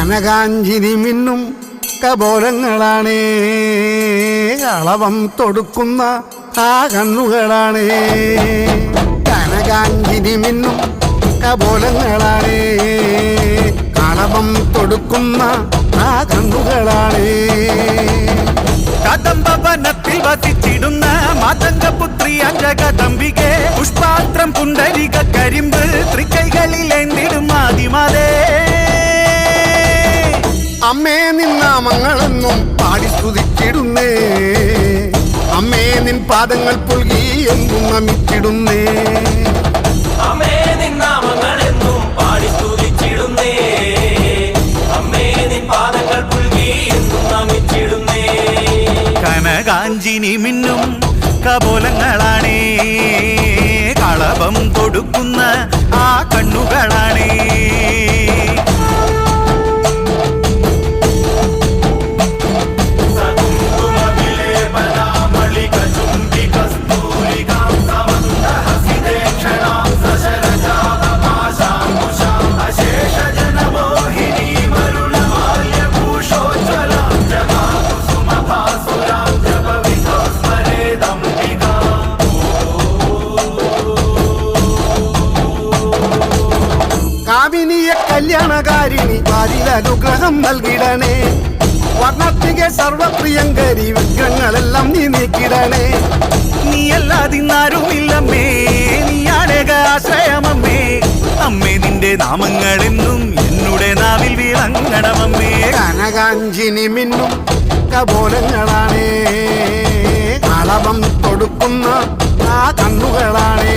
കനകാഞ്ചിനി മിന്നും കബോലങ്ങളാണേ അളവം തൊടുക്കുന്ന ആ കണ്ണുകളാണേ. കനകാഞ്ചിനി മിന്നും കബോലങ്ങളാണേ കളവം തൊടുക്കുന്ന ആ കണ്ണുകളാണേ. കദംബവനത്തിൽ വസിച്ചിടുന്ന മാതംഗപുത്രി അഞ്ജകദംബികെ പുഷ്പാത്രം പുണ്ടരിക കരിമ്പ് തൃക്കൈകളിൽ അമ്മേ നിന്നാമങ്ങളെന്നും പാടി സ്തുതിച്ചിടുന്നേ. അമ്മേ നിൻ പാദങ്ങൾ പുൽകി എന്നും നമിച്ചിടുന്നേ. അമ്മേ നിന്നാമങ്ങളെന്നും പാടി സ്തുതിച്ചിടുന്നേ. അമ്മേ നിൻ പാദങ്ങൾ പുൽകി എന്നും നമിച്ചിടുന്നേ. കനകാഞ്ചിനി മിന്നും കപോലങ്ങളാണേ. കളഭം കൊടുക്കുന്ന കാമിനിയെ കല്യാണകാരിണി വാരിൽ അനുഗ്രഹം നൽകിടണേ. വർണത്തിക സർവപ്രിയങ്കരി വിഗ്രഹങ്ങളെല്ലാം നീ നീക്കിടണേ. നീ അല്ലാതിന്നാരുമില്ലമ്മേ നീയാണേക ആശ്രയമമ്മേ. അമ്മേ നിന്റെ നാമങ്ങളെന്നും എന്നുടെ നാവിൽ വിളങ്ങണമമ്മേ. കനകാഞ്ചിനി മിന്നും കബോലങ്ങളാണേ അളവം തൊടുക്കുന്ന ആ കണ്ണുകളാണേ.